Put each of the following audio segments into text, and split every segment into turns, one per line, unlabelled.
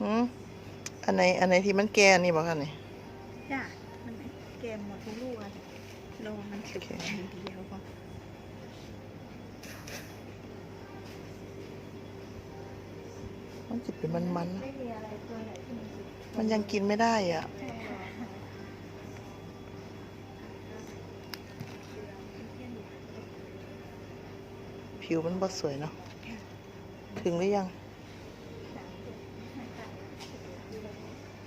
หืมอันไหนอันไหนที่มันแก่นี่บอกค่ะนี่
จ้ะมันเกมหมดทุกลูกอะโลมันสุก
โอเค
ทีเดียวพอ
มันจิเป็นมันมันๆนะ
ไม่มีอะไรตัวไหนที่มันสุก
มันยังกินไม่ได้อะผิวมันบ่สวยเนาะ ถึงหรือยัง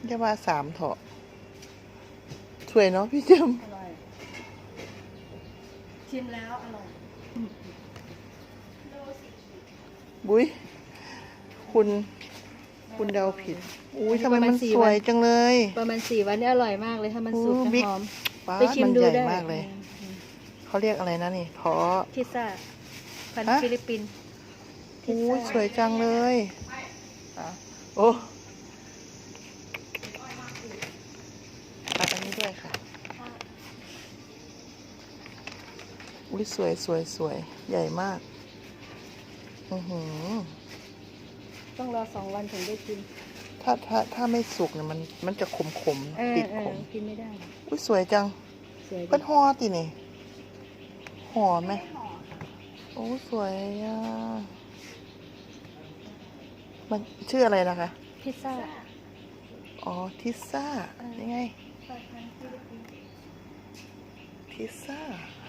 จะว่าสามเถาะสวยเนาะพี่เจม
อร่อย ชิมแล้วอร่อย
บุ้ยคุณ คุณเดาผิด อุ้ยทำไม
ประมาณ
มัน
สี่
สวย
วัน
จังเลย
ประมาณสี่วันนี้อร่อยมากเลยถ้ามันสุก
โอ้
จะ
บิ๊ก
หอม
ป้า
ไปชิม
มัน
ดู
ใหญ่
ได้
มากเลย
อืม
เขาเรียกอะไรนะนี่เพาะ
พิซซ่าพัน
ฮะ
ธุ์ฟิลิปปินส์พิซ
อุ้ย
ซ่า
สวยจังเลยอะโอ้เอาอันนี้ด้วย ค่ะ อุ้ยสวยสวยสวยใหญ่มาก อือหือ
ต้องรอสองวันถึงได้กิน
ถ้าถ้าถ้าไม่สุกเนี่ยมันมันจะขมขมๆ
เออ
ติด
เอ
ข
อ
ม
กินไม่ได้
อุ้ยสวยจัง
สวยดี
เป็นห่อตินี่ห่อไหมโอ้สวยอะ มันชื่ออะไรนะคะ
พิซซ่า
อ๋อ ทิซซ่า
เออ
ยังไง
พัน